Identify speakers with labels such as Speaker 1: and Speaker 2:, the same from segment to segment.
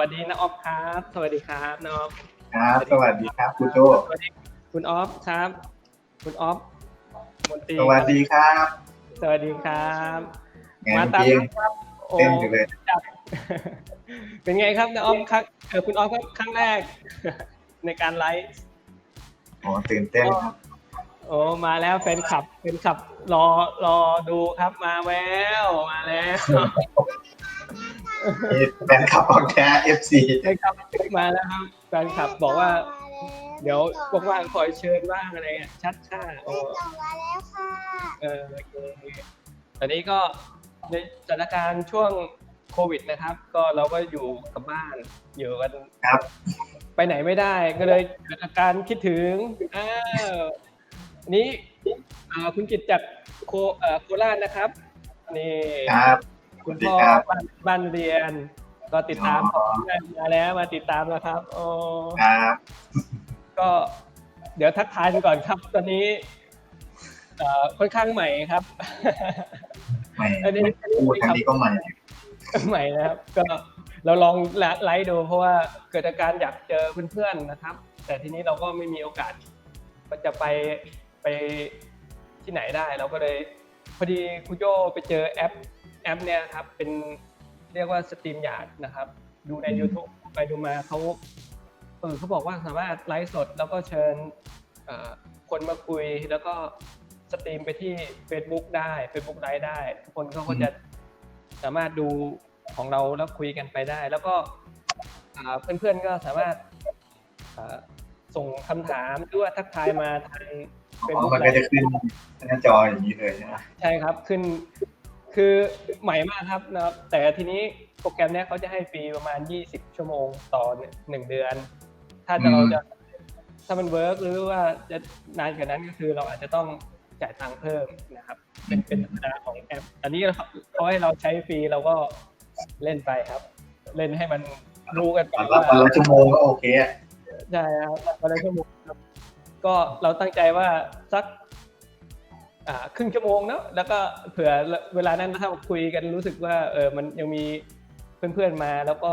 Speaker 1: วัสดีนะออฟครับ สวัสดีครับนะออฟ
Speaker 2: ครับ สวัสดีครับคุณโจ
Speaker 1: สวัสดีคุณออฟครับ คุณออฟมนตรี
Speaker 2: สวัสดีครับ
Speaker 1: สวัสดีครับ
Speaker 2: งาน
Speaker 1: มาตาม
Speaker 2: เพียง
Speaker 1: ครับโอ้
Speaker 2: เต้นอยู่เลย
Speaker 1: จับเป็นไงครับนะออฟครั้งเออคุณออฟครับครั้งแรก ในการไลฟ์
Speaker 2: โอ้ตื่นเต้นครับ
Speaker 1: โอ้มาแล้วแฟนคลับแฟนคลับรอรอดูครับมาแล้วมาแล้ว
Speaker 2: นี่ แฟนคลับของแท้ FC
Speaker 1: แฟนคลับมาแล้วครับแฟนคลับบอกว่า เดี๋ยวว่างๆคอยเชิญว่างอะไรอะชัดชาโอ้
Speaker 3: ส่งมาแล้วค่ะ
Speaker 1: เออโอเคตอนนี้ก็ในสถานการณ์ช่วงโควิดนะครับ ก็เราก็อยู่กับบ้านอยู่กัน
Speaker 2: ครับ
Speaker 1: ไปไหนไม่ได้ก็เลยเกิดอาการคิดถึงอ้าวอันนี้อ่าคุณกิตจากโคเอ่อโคราชนะครับนี่
Speaker 2: ครับ
Speaker 1: คุณ
Speaker 2: สวัสดี
Speaker 1: พ่อ
Speaker 2: ครับ
Speaker 1: บ้านบ้านเรียน ก็ติดตาม
Speaker 2: อ๋อ
Speaker 1: มาแล้วมาติดตามแล้วครับโอ้
Speaker 2: ครับ
Speaker 1: ก็เดี๋ยวทักทายไปก่อนครับ ตอนนี้เอ่อค่อนข้างใหม่ครับ
Speaker 2: ใหม่
Speaker 1: อันนี้
Speaker 2: พูดครั้งนี้ก็ใหม่
Speaker 1: ใหม่นะครับ ก็เราลองไลฟ์ดูเพราะว่าเกิดอาการอยากเจอเพื่อนๆนะครับ แต่ทีนี้เราก็ไม่มีโอกาสก็จะไปไปที่ไหนได้ เราก็เลยพอดีครูโจไปเจอแอป แอปเนี่ยครับเป็นเรียกว่าสตรีมยาร์ดนะครับ ดูใน
Speaker 2: อืม
Speaker 1: YouTube ไปดูมาเขาเออเขาบอกว่าสามารถไลฟ์สดแล้วก็เชิญเอ่อคนมาคุยแล้วก็สตรีมไปที่ Facebook ได้ Facebook ไลฟ์ได้ ทุกคนเขาก็จะสามารถดูของเราแล้วคุยกันไปได้ แล้วก็อ่าเพื่อนๆก็สามารถอ่าส่งคำถามหรือว่าทักทายมาทาง
Speaker 2: อ๋อ
Speaker 1: Facebook
Speaker 2: มันก็จะขึ้นหน้าจออย่างนี้เลยนะ
Speaker 1: ใช่ครับขึ้น คือใหม่มากครับนะครับ แต่ทีนี้โปรแกรมเนี้ยเขาจะให้ฟรีประมาณ 20 ชั่วโมงต่อหนึ่งเดือน ถ้าจะเราจะถ้ามันเวิร์กหรือว่าจะนานกว่านั้นก็คือเราอาจจะต้องจ่ายตังค์เพิ่มนะครับ เป็นเป็นธรรมดาของแอป อันนี้เขาให้เราใช้ฟรีเราก็เล่นไปครับ เล่นให้มันรู้กันไป
Speaker 2: วันละ
Speaker 1: ว่า
Speaker 2: วันละชั่วโมงก็โอเคอะ
Speaker 1: ใช่ครับวันละชั่วโมงครับก็เราตั้งใจว่าสักอ่า ครึ่งชั่วโมงเนาะแล้วก็เผื่อเวลานั้นถ้าคุยกันรู้สึกว่าเออมันยังมีเพื่อนๆมา แล้วก็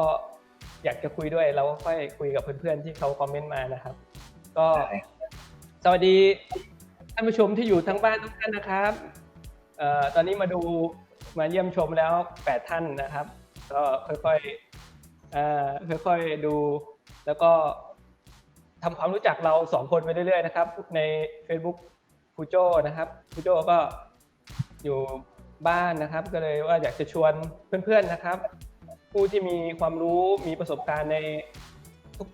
Speaker 1: อยากจะคุยด้วยเราก็ค่อยคุยกับเพื่อนๆที่เขาคอมเมนต์มานะครับ ก็สวัสดีท่านผู้ชมที่อยู่ทั้งบ้านทุกท่านนะครับเอ่อตอนนี้มาดูมาเยี่ยมชมแล้วแปดท่านนะครับ ก็ค่อยๆเอ่อค่อยๆดู แล้วก็ทำความรู้จักเราสองคนไปเรื่อยๆนะครับ ใน Facebook ครูโจนะครับครูโจก็อยู่บ้านนะครับ ก็เลยว่าอยากจะชวนเพื่อนๆนะครับ ผู้ที่มีความรู้มีประสบการณ์ใน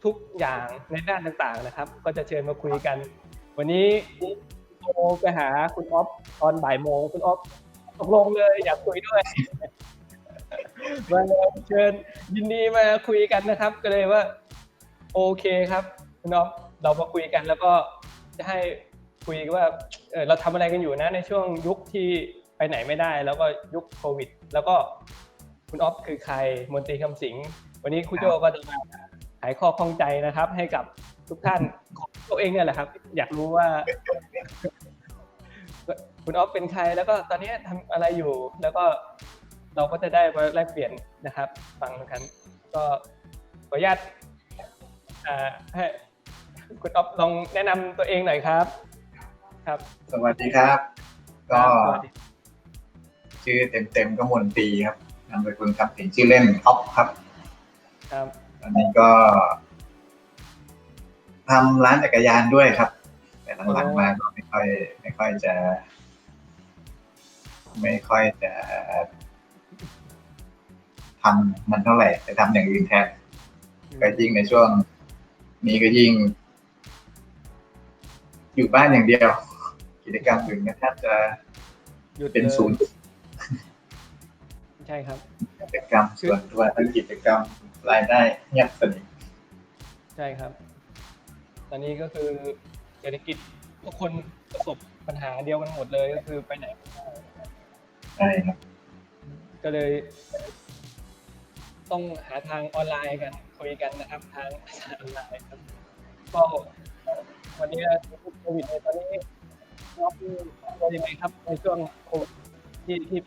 Speaker 1: ทุกๆอย่างในด้านต่างๆนะครับ ก็จะเชิญมาคุยกัน วันนี้โทรไปหาคุณออฟตอนบ่ายโมงคุณออฟตกลงเลยอยากคุยด้วยมาเลยเชิญยินดีมาคุยกันนะครับ ก็เลยว่า โอเคครับคุณออฟเรามาคุยกันแล้วก็จะให้ คุยว่าเออเราทำอะไรกันอยู่นะในช่วงยุคที่ไปไหนไม่ได้ แล้วก็ยุคโควิด แล้วก็คุณออฟคือใครมนตรีคำสิงห์วันนี้ครูโจก็จะมาไขข้อข้องใจนะครับ ให้กับทุกท่านของตัวเองเนี่ยแหละครับ อยากรู้ว่า คุณออฟเป็นใครแล้วก็ตอนนี้ทำอะไรอยู่ แล้วก็เราก็จะได้มาแลกเปลี่ยนนะครับ ฟังกันก็ขออนุญาตอ่าให้คุณออฟลองแนะนำตัวเองหน่อยครับ ครับ
Speaker 2: สวัสดีครับ ก็
Speaker 1: สวัสดี
Speaker 2: ชื่อเต็มๆก็มนตรีครับนามสกุลครับถึงชื่อเล่นท็อปครับ
Speaker 1: ครับ
Speaker 2: ตอนนี้ก็ทำร้านจักรยานด้วยครับ แต่หลังๆมาก็ไม่ค่อยไม่ค่อยจะ ไม่ค่อยจะทำมันเท่าไหร่จะทำอย่างอื่นแทนก็ยิ่งในช่วง นี้ก็ยิ่ง อยู่บ้านอย่างเดียว กิจกรรมอื่นก็แทบจะ
Speaker 1: หยุด
Speaker 2: เป็น
Speaker 1: ลย
Speaker 2: ศูนย์
Speaker 1: ใช่ครับ
Speaker 2: กิจกรรมส่วนตัวทั้งกิจกรรมรายได้เงียบสนิท
Speaker 1: ใช่ครับ ตอนนี้ก็คือเศรษฐกิจทุกคนประสบปัญหาเดียวกันหมดเลยก็คือไปไหนไม่ได้
Speaker 2: ใช่ครับ
Speaker 1: ก็เลย ต้องหาทางออนไลน์กันคุยกันนะครับ ทางออนไลน์ครับก็วันนี้โควิดในตอนนี้ น้องเป็นยังไงครับในช่วงโควิดที่ที่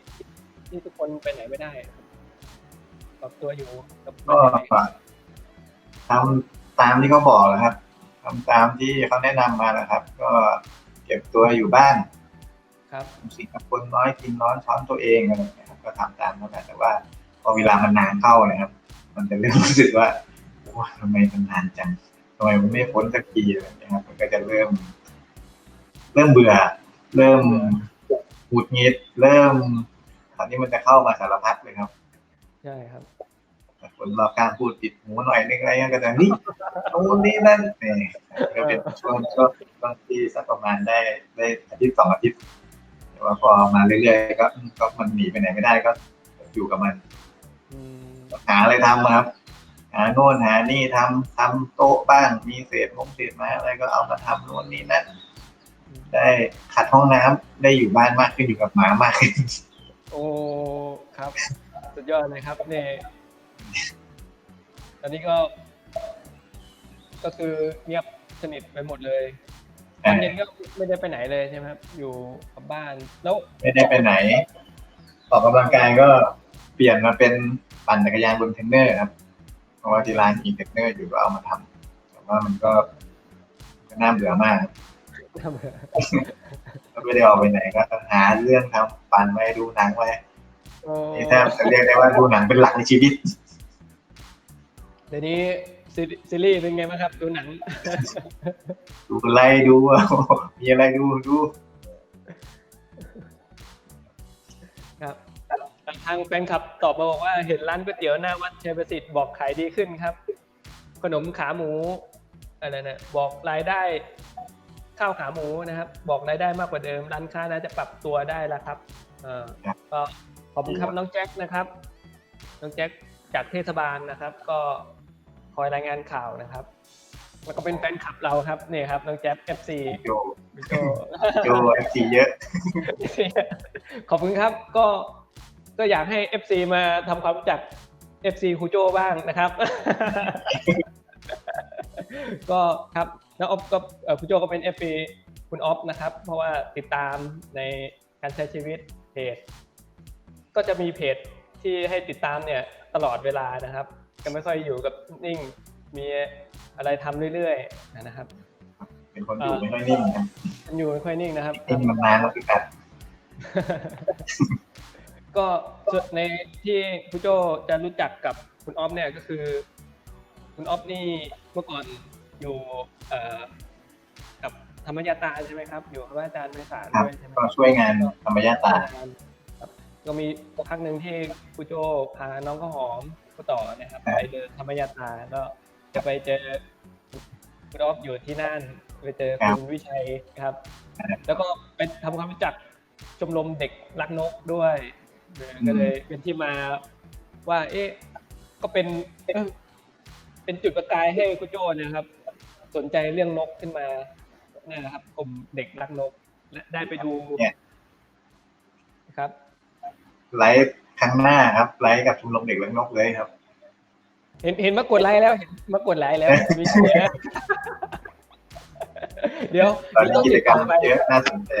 Speaker 1: ที่ทุกคนไปไหนไม่ได้ครับปรับตัวอยู่กับ
Speaker 2: ก็
Speaker 1: มันยังไงครับ
Speaker 2: ทำตามที่เขาบอกแหล้วครับทำตามที่เขาแนะนำมานะครับ ก็เก็บตัวอยู่บ้าน
Speaker 1: ครับ
Speaker 2: สิ่งกับคนน้อยกินร้อนช้อนตัวเองอะไรอย่างเงี้ยครับก็ทำตามนั่นแหละแต่ว่าพอเวลามันนานเข้านะครับ มันจะเริ่มรู้สึกว่าว้าทำไมมันนานจังทำไมมันไม่พ้นสักทีอะไรอย่างเงี้ยครับ มันก็จะเริ่ม เริ่มเบื่อ เริ่มหงุดหงิดเริ่มตอนนี้มันจะเข้ามาสารพัดเลยครับ
Speaker 1: ใช่ครับ
Speaker 2: คนรอบข้างพูดติดหูหน่อยนึงอะไรเงี้ยก็จะนี่ตรงนี้นั่นนี่ก็เป็นช่วงช่วงช่วงที่สักประมาณได้ได้อาทิตย์สองอาทิตย์แต่ว่าพอมาเรื่อยๆก็ก็มันหนีไปไหนไม่ได้ก็อยู่กับมัน
Speaker 1: อืม
Speaker 2: หาอะไรทำครับ หาโน่นหานี่ทำทำโต๊ะบ้างมีเศษมงเศษไม้อะไรก็เอามาทำโน่นนี่นั่น ได้ขัดห้องน้ำได้อยู่บ้านมากขึ้นอยู่กับหมามากขึ้น
Speaker 1: โอ้ครับ สุดยอดเลยครับเนี่ยตอนนี้ก็ ก็คือเงียบสนิทไปหมดเลยตอนเย็นก็ไม่ได้ไปไหนเลยใช่ไหมครับ อยู่กับบ้านแล้ว
Speaker 2: ไม่ได้ไปไหน ออกกำลังกายก็เปลี่ยนมาเป็นปั่นจักรยานบนเทรนเนอร์ครับ เพราะว่าที่ร้านมีเทรนเนอร์อยู่ก็เอามาทำแต่ว่ามันก็ก็น่าเบื่อมาก
Speaker 1: ทำ
Speaker 2: ก็ไม่ได้ออกไปไหนก็หาเรื่องทำปั่นไปดูหนังไป
Speaker 1: โอ้
Speaker 2: นี่แทบจะเรียกได้ว่าดูหนังเป็นหลักในชีวิต
Speaker 1: เดี๋ยวนี้ซีรีซีรีส์เป็นไงบ้างครับ ดูหนัง
Speaker 2: ดูอะไรดู มีอะไรดูดู
Speaker 1: ครับทางแฟนคลับตอบมาบอกว่าเห็นร้านก๋วยเตี๋ยวหน้าวัดชัยประสิทธิ์บอกขายดีขึ้นครับ ขนมขาหมูอะไรนะบอกรายได้ ข้าวขาหมูนะครับ บอกรายได้มากกว่าเดิม ร้านค้าน่าจะปรับตัวได้แล้วครับเออก็ขอบคุณครับน้องแจ็คนะครับ น้องแจ็คจากเทศบาลนะครับ ก็คอยรายงานข่าวนะครับแล้วก็เป็นแฟนคลับเราครับเนี่ยครับน้องแจ็ค FC
Speaker 2: โจ
Speaker 1: พี่โจ
Speaker 2: โจเอฟซีเยอะ
Speaker 1: ขอบคุณครับก็ก็อยากให้ FC มาทำความรู้จัก FC ครูโจบ้างนะครับ ก็ครับน้องออฟก็เอ่อครูโจก็เป็น FC คุณออฟนะครับ เพราะว่าติดตามในการใช้ชีวิตเพจ ก็จะมีเพจที่ให้ติดตามเนี่ยตลอดเวลานะครับ จะไม่ค่อยอยู่กับนิ่ง มีอะไรทำเรื่อยๆนะครับ
Speaker 2: เป็นคนอยู่ไม่ค่อยนิ่งครับ
Speaker 1: มันอยู่ไม่ค่อยนิ่งนะครับ
Speaker 2: นิ่งมันนานแล้วคือกัด
Speaker 1: ก็ส่วนในที่คุณโจจะรู้จักกับคุณออฟเนี่ยก็คือ คุณออฟนี่เมื่อก่อนอยู่เอ่อกับธรรมยาตราใช่ไหมครับ อยู่กับพระอาจารย์ไพศาล
Speaker 2: ครับ
Speaker 1: ด้วยใช่ไหม
Speaker 2: ก็ช่วยงานธรรมญาตรา
Speaker 1: ครับก็มีพักหนึ่งที่คุณโจพาน้องข้าวหอมก็ต่อเนะครับ
Speaker 2: ครับ
Speaker 1: ไปเดินธรรมยาตราก็จะไปเจอคุณออฟอยู่ที่นั่นไปเจอคุณวิชัยครับ แล้วก็ไปทำความรู้จักชมรมเด็กรักนกด้วยเออก็เลยเป็นที่มาว่า เอ๊ะ ก็เป็นเออ เป็นจุดประกายให้คุณโจเนะครับ สนใจเรื่องนกขึ้นมาเนี่ยนะครับกลุ่มเด็กรักนก และได้ไปดู
Speaker 2: เนี่ย
Speaker 1: ครับ
Speaker 2: ไลฟ์ครั้งหน้าครับไลฟ์กับชมรมเด็กเลี้ยงนกเลยครับ
Speaker 1: เห็นเห็นมากดไลค์แล้วเห็นมากดไลค์แล้วมีเชียร์เดี๋ยว
Speaker 2: ตอนนี้กิจกรรม
Speaker 1: ไป
Speaker 2: เยอะน่าสนใจ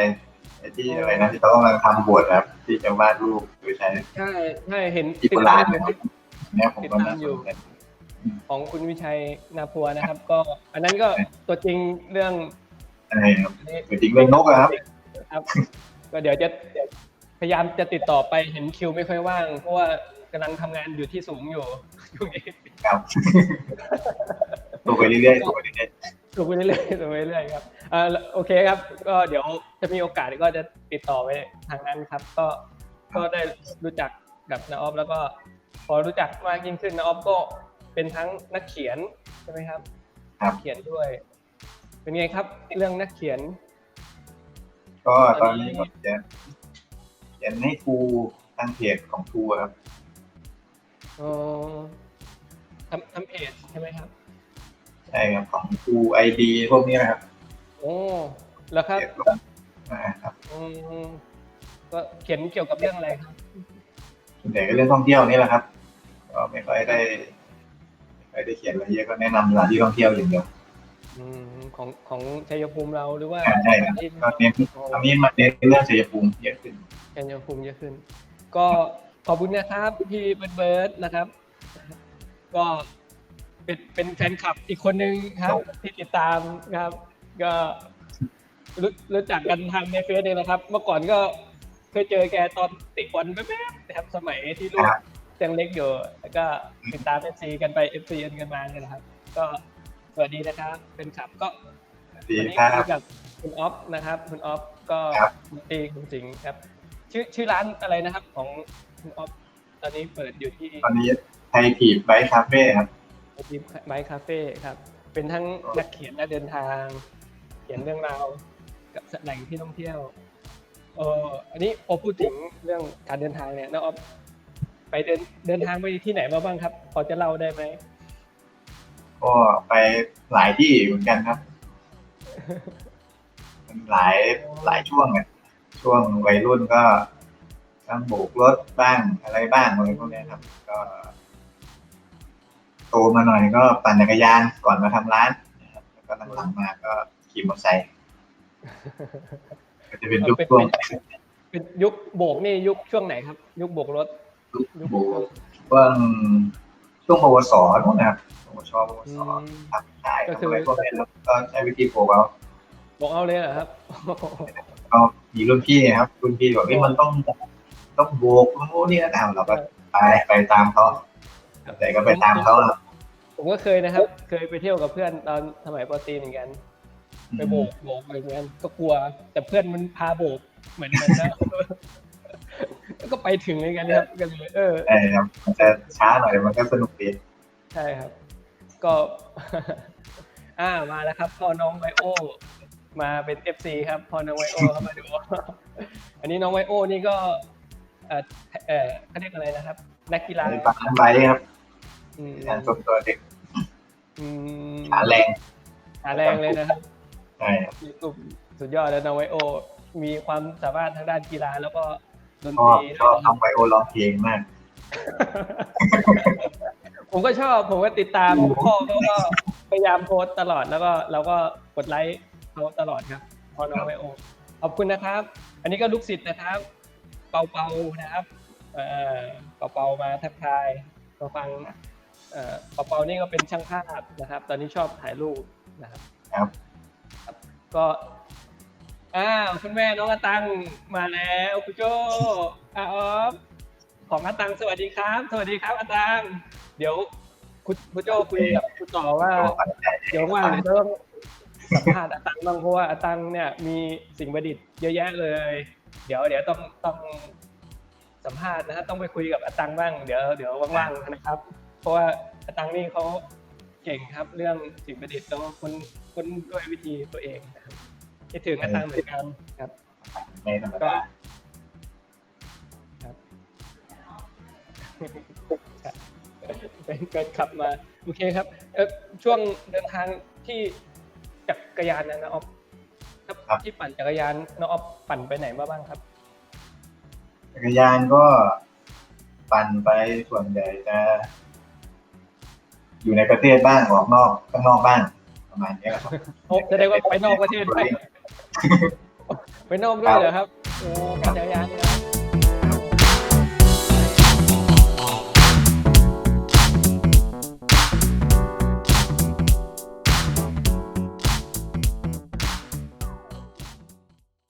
Speaker 2: ไอ้ที่อะไรนะที่เขากำลังทำบวชครับ ที่จะวาดรูปโดยใช้
Speaker 1: ใช่ใช่เห็น
Speaker 2: อีโบราณนะครับเนี่ยผมก็น่าสนใจ
Speaker 1: ของคุณวิชัยนาพัวนะครับ ก็อันนั้นก็ตัวจริงเรื่อง
Speaker 2: อะไรครับจริงๆเรื่องนกอะครับ
Speaker 1: ครับ ก็เดี๋ยวจะพยายามจะติดต่อไปเห็นคิวไม่ค่อยว่าง เพราะว่ากำลังทำงานอยู่ที่สูงอยู่ช่วงนี้
Speaker 2: ครับตัวไปเรื่อยๆตัวไปเรื่อย
Speaker 1: สูงไปเรื่อยๆสูงไปเรื่อยๆครับอ่าโอเคครับ ก็เดี๋ยวจะมีโอกาสก็จะติดต่อไปทางนั้นครับ ก็ก็ได้รู้จักกับนาออฟแล้วก็พอรู้จักมากยิ่งขึ้นนาออฟก็ เป็นทั้งนักเขียนใช่ไหมครับ
Speaker 2: ครับ
Speaker 1: เขียนด้วย เป็นไงครับเรื่องนักเขียน
Speaker 2: ๆก็ตอนนี้ก็จะเขียนให้ครูตั้งเพจของครูครับ
Speaker 1: เออทำทำเพจใช่ไหมครับ
Speaker 2: ใช่ครับของครูไอดีพวกนี้นะครับ
Speaker 1: โอ้แล้วครับ
Speaker 2: เพจลงนะครับ
Speaker 1: อืมก็เขียนเกี่ยวกับเรื่องอะไรครับ
Speaker 2: ส่วนใหญ่ก็เรื่องท่องเที่ยวนี่แหละครับ ก็ไม่ค่อยได้ ไม่ค่อยได้เขียนอะไรเยอะก็แนะนำสถานที่ท่องเที่ยวอย่างเดียว
Speaker 1: อืมของของชัยภูมิเราหรือว่า
Speaker 2: อ่าใช่ครับ
Speaker 1: ที่
Speaker 2: ก็เน้นตอนนี้มาเน้นเรื่องชัยภูมิเยอะขึ้น
Speaker 1: ชัยภูมิเยอะขึ้น ก็ขอบคุณนะครับพี่เบิร์ดเบิร์ดนะครับ ก็เป็นเป็นแฟนคลับอีกคนนึงครับที่ติดตามครับ ก็รู้รู้จักกันทางในเฟซเองนะครับ เมื่อก่อนก็เคยเจอแกตอนติบอลแป๊บๆนะครับสมัยที่ลูก
Speaker 2: ครับ
Speaker 1: ยังเล็กอยู่ แล้วก็ติดตามเอฟซีกันไปเอฟซีกันมาเนี่ยนะครับ ก็สวัสดีนะครับ เป็นขับก็
Speaker 2: ดี
Speaker 1: วันนี้
Speaker 2: ครั
Speaker 1: คุ
Speaker 2: บ
Speaker 1: ยกับคุณออฟนะครับ คุณออฟก็
Speaker 2: ครับ
Speaker 1: ตีคุณสิงห์ครับ ชื่อชื่อร้านอะไรนะครับ ของคุณออฟตอนนี้เปิดอยู่ที่
Speaker 2: ตอนนี้ไทยทีบไบคาเฟ่ครับ
Speaker 1: ทีมไบคาเฟ่ครับ เป็นทั้งนักเขียนนักเดินทาง เขียนเรื่องราวกับแหล่งที่ท่องเที่ยวเอออันนี้พอพูดถึงเรื่องการเดินทางเนี่ยน้องออฟ ไปเดินเดินทางไปที่ไหนมาบ้างครับ พอจะเล่าได้ไหม
Speaker 2: ก็ไปหลายที่เหมือนกันครับมันหลายหลายช่วงอะช่วงวัยรุ่นก็ทั้งโบกรถบ้างอะไรบ้างอะไรพวกเนี้ยครับ ก็โตมาหน่อยก็ปั่นจักรยานก่อนมาทำร้านนะครับแล้วก็หลังๆมาก็ขี่มอเตอร์ไซค์ก็จะเป็นยุคช่วง
Speaker 1: เป็นยุคโบกนี่ยุคช่วงไหนครับ ยุคโบกรถ
Speaker 2: ยุคโบกช่วงช่วงปวสนู่นนะครับปวชปวสทำขาย
Speaker 1: ก็คือ
Speaker 2: ทำอะไรพวกนี้แล้วก็ใช้วิธีโบกเอา
Speaker 1: บอกเอาเลยเหรอครับ
Speaker 2: ก็มีรุ่นพี่ครับรุ่นพี่บอกว่ามันต้องต้องโบกโน่นนี่นะเราก็ไปไปตามเขาแต่ก็ไปตามเขา
Speaker 1: ผมก็เคยนะครับ เคยไปเที่ยวกับเพื่อนตอนสมัยปอตรีเหมือนกันไปโบกโบกอะไรเหมือนกันก็กลัว แต่เพื่อนมันพาโบกเหมือนเหมือนนะ แล้วก็ไปถึงเลยกันครับกันเลยเออ
Speaker 2: ใช่ครับมันจะช้าหน่อยมันก็สนุกดี
Speaker 1: ใช่ครับ ก็อ่ามาแล้วครับพ่อน้องไวโอ มาเป็นเอฟซีครับพ่อน้องไวโอเข้ามาดู อันนี้น้องไวโอนี่ก็เออเออเขาเรียกอะไรนะครับ นักกีฬา
Speaker 2: ในฝั่งนั้นไปครับ
Speaker 1: อืม
Speaker 2: การส่งตัวเด็ก
Speaker 1: อืม
Speaker 2: ขาแรง
Speaker 1: ขาแรงเลยนะครับ
Speaker 2: ใช่ครับ
Speaker 1: สุดยอดแล้วน้องไวโอ มีความสามารถทางด้านกีฬาแล้วก็ ดน
Speaker 2: ช
Speaker 1: ต
Speaker 2: อบ
Speaker 1: รี
Speaker 2: ชอบทำไบโอร้องเพลงมาก
Speaker 1: ผมก็ชอบ ผมก็ติดตามพ่อเขาก็พยายามโพสต์ตลอดแล้วก็เราก็กดไลค์เขาตลอดครับพ่อน้องไวโอขอบคุณนะครับ อันนี้ก็ลูกศิษย์นะครับ เปาเปานะครับ เออเปาเปามาทักทายมาฟังเอ่อเปาเปานี่ก็เป็นช่างภาพนะครับ ตอนนี้ชอบถ่ายรูปนะครับ
Speaker 2: ครับ
Speaker 1: ครับก็ อ้าวคุณแม่น้องอาตังมาแล้วคุณโจอาออฟของอาตังสวัสดีครับ สวัสดีครับอาตัง เดี๋ยวคุณคุณโจคุยกับคุณต่อว่า เดี๋ยวว่างเดี๋ยวต้องสัมภาษณ์อาตังบ้างเพราะว่าอาตังเนี่ยมีสิ่งประดิษฐ์เยอะแยะเลย เดี๋ยวเดี๋ยวต้องต้องสัมภาษณ์นะครับต้องไปคุยกับอาตังบ้างเดี๋ยวเดี๋ยวว่างๆนะครับ เพราะว่าอาตังนี่เขาเก่งครับเรื่องสิ่งประดิษฐ์แล้วก็คนคนด้วยวิธีตัวเองนะครับ คิดถึงอาตังเหมือนกันครับ
Speaker 2: ไม่ธรรมดา
Speaker 1: เป็นการขับมาโอเคครับเออช่วงเดินทางที่จักรยานนะนะออฟครับที่ปั่นจักรยานน้องออฟปั่นไปไหนมาบ้างครับ
Speaker 2: จักรยานก็ปั่นไปส่วนใหญ่จะ อยู่ในประเทศบ้างออกนอกข้างนอกบ้างประมาณนี้ครับ
Speaker 1: โอ้แสดงว่าไปนอกประเทศไป ไปนอกด้วยเหรอครับ โอ้ปั่นจักรยานนะ